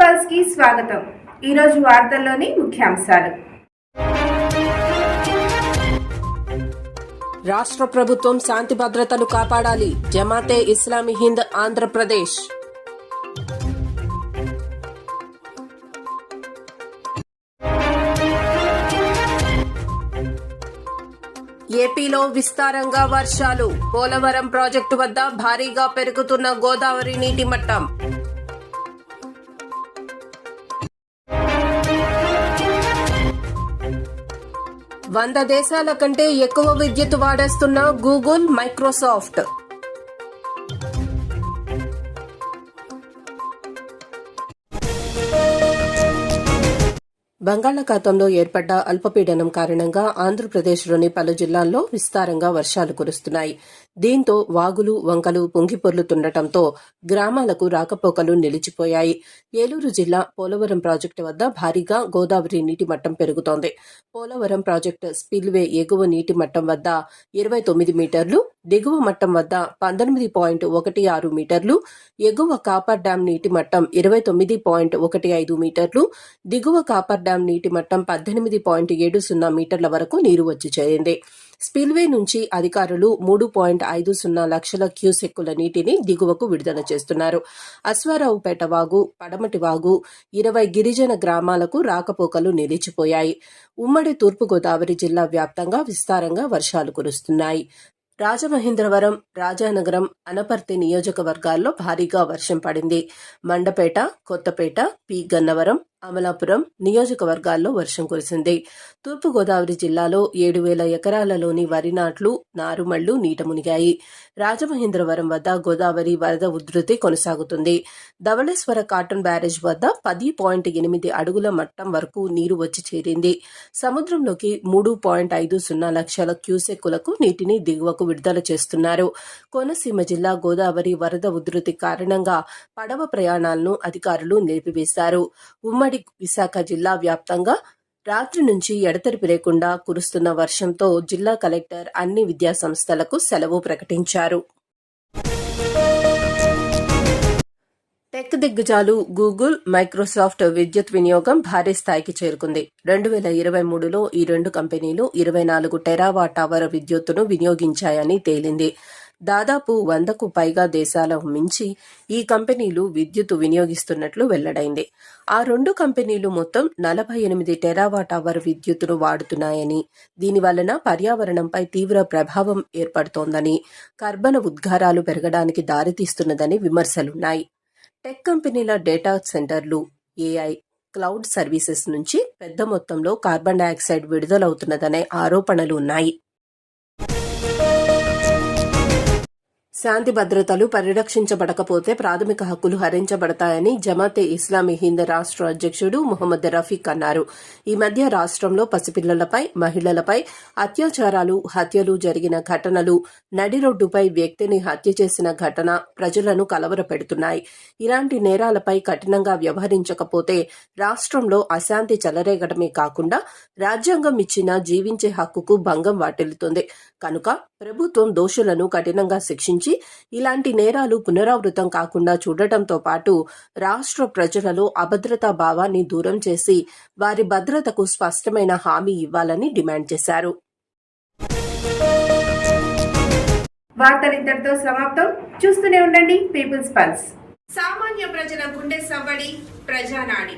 పల్స్కి స్వాగతం. ఈరోజు వార్తల్లోని ముఖ్యాంశాలు. రాష్ట్ర ప్రభుత్వం శాంతి భద్రతలు కాపాడాలి. జమాతే ఇస్లామీ హింద్ ఆంధ్రప్రదేశ్. ఏపీలో విస్తారంగా వర్షాలు. పోలవరం ప్రాజెక్టు వద్ద భారీగా పెరుగుతున్న గోదావరి నీటి మట్టం. వంద దేశాల కంటే ఎక్కువ విద్యుత్ వాడేస్తున్న గూగుల్ మైక్రోసాఫ్ట్. బంగాళాఖాతంలో ఏర్పడ్డ అల్పపీడనం కారణంగా ఆంధ్రప్రదేశ్లోని పలు జిల్లాల్లో విస్తారంగా వర్షాలు కురుస్తున్నాయి. దీంతో వాగులు వంకలు పొంగిపొర్లుతుండటంతో గ్రామాలకు రాకపోకలు నిలిచిపోయాయి. ఏలూరు జిల్లా పోలవరం ప్రాజెక్టు వద్ద భారీగా గోదావరి నీటి మట్టం పెరుగుతోంది. పోలవరం ప్రాజెక్టు స్పిల్వే ఎగువ నీటి మట్టం వద్ద ఇరవై తొమ్మిది మీటర్లు దిగువ మట్టం వద్ద పంతొమ్మిది పాయింట్ ఒకటి ఆరు మీటర్లు ఎగువ కాపర్ డ్యాం నీటి మట్టం ఇరవై తొమ్మిది పాయింట్ ఒకటి ఐదు మీటర్లు దిగువ కాపర్ డ్యాం నీటి మట్టం పద్దెనిమిది పాయింట్ ఏడు సున్నా మీటర్ల వరకు నీరు వచ్చి చేరింది. స్పిల్వే నుంచి అధికారులు మూడు పాయింట్ ఐదు సున్నా లక్షల క్యూసెక్కుల నీటిని దిగువకు విడుదల చేస్తున్నారు. అశ్వారావుపేట వాగు పడమటి వాగు ఇరవై గిరిజన గ్రామాలకు రాకపోకలు నిలిచిపోయాయి. ఉమ్మడి తూర్పుగోదావరి జిల్లా వ్యాప్తంగా విస్తారంగా వర్షాలు కురుస్తున్నాయి. రాజమహేంద్రవరం రాజానగరం అనపర్తి నియోజకవర్గాల్లో భారీగా వర్షం పడింది. మండపేట కొత్తపేట పి. గన్నవరం అమలాపురం నియోజకవర్గాల్లో వర్షం కురిసింది. తూర్పుగోదావరి జిల్లాలో ఏడు వేల ఎకరాలలోని వరి నాట్లు నారుమళ్ళు నీట మునిగాయి. రాజమహేంద్రవరం వద్ద గోదావరి వరద ఉధృతి కొనసాగుతుంది. ధవళేశ్వర కాటన్ బ్యారేజ్ వద్ద పది పాయింట్ ఎనిమిది అడుగుల మట్టం వరకు నీరు వచ్చి చేరింది. సముద్రంలోకి మూడు పాయింట్ ఐదు సున్నా లక్షల క్యూసెక్కులకు నీటిని దిగువకు విడుదల చేస్తున్నారు. కోనసీమ జిల్లా గోదావరి వరద ఉధృతి కారణంగా పడవ ప్రయాణాలను అధికారులు నిలిపివేశారు. ఉమ్మడి విశాఖ జిల్లా వ్యాప్తంగా రాత్రి నుంచి ఎడతెరిపి లేకుండా కురుస్తున్న వర్షంతో జిల్లా కలెక్టర్ అన్ని విద్యాసంస్థలకు సెలవు ప్రకటించారు. టెక్ దిగ్గజాలు గూగుల్ మైక్రోసాఫ్ట్ విద్యుత్ వినియోగం భారీ స్థాయికి చేరుకుంది. రెండు వేల ఇరవై మూడులో ఈ రెండు కంపెనీలు ఇరవై నాలుగు టెరావాట్ అవర్ విద్యుత్తును వినియోగించాయని తేలింది. దాదాపు వందకు పైగా దేశాల మించి ఈ కంపెనీలు విద్యుత్ వినియోగిస్తున్నట్లు వెల్లడైంది. ఆ రెండు కంపెనీలు మొత్తం నలభై ఎనిమిది టెరావాట్ అవర్ విద్యుత్తును వాడుతున్నాయని దీనివలన పర్యావరణంపై తీవ్ర ప్రభావం ఏర్పడుతోందని కర్బన ఉద్గారాలు పెరగడానికి దారితీస్తున్నదని విమర్శలున్నాయి. టెక్ కంపెనీల డేటా సెంటర్లు ఏఐ క్లౌడ్ సర్వీసెస్ నుంచి పెద్ద మొత్తంలో కార్బన్ డయాక్సైడ్ విడుదలవుతున్నదనే ఆరోపణలు ఉన్నాయి. శాంతి భద్రతలు పరిరక్షించబడకపోతే ప్రాథమిక హక్కులు హరించబడతాయని జమాతే ఇస్లామీ హింద్ రాష్ట్ర అధ్యక్షుడు ముహమ్మద్ రఫీక్ అన్నారు. ఈ మధ్య రాష్ట్రంలో పసిపిల్లలపై మహిళలపై అత్యాచారాలు హత్యలు జరిగిన ఘటనలు నడి రోడ్డుపై వ్యక్తిని హత్య చేసిన ఘటన ప్రజలను కలవరపెడుతున్నాయి. ఇలాంటి నేరాలపై కఠినంగా వ్యవహరించకపోతే రాష్ట్రంలో అశాంతి చెలరేగడమే కాకుండా రాజ్యాంగం ఇచ్చిన జీవించే హక్కుకు భంగం వాటిల్లుతుంది. కనుక ప్రభుత్వం దోషులను కఠినంగా శిక్షించి ఇలాంటి నేరాలు పునరావృతం కాకుండా చూడటంతో పాటు రాష్ట్ర ప్రజలలో అభద్రతా భావాన్ని దూరం చేసి వారి భద్రతకు స్పష్టమైన హామీ ఇవ్వాలని డిమాండ్ చేశారు. వార్తలు సమాప్తం. చూస్తూనే ఉండండి పీపుల్స్ పల్స్. సామాన్య ప్రజల గుండె సవ్వడి ప్రజానాడి.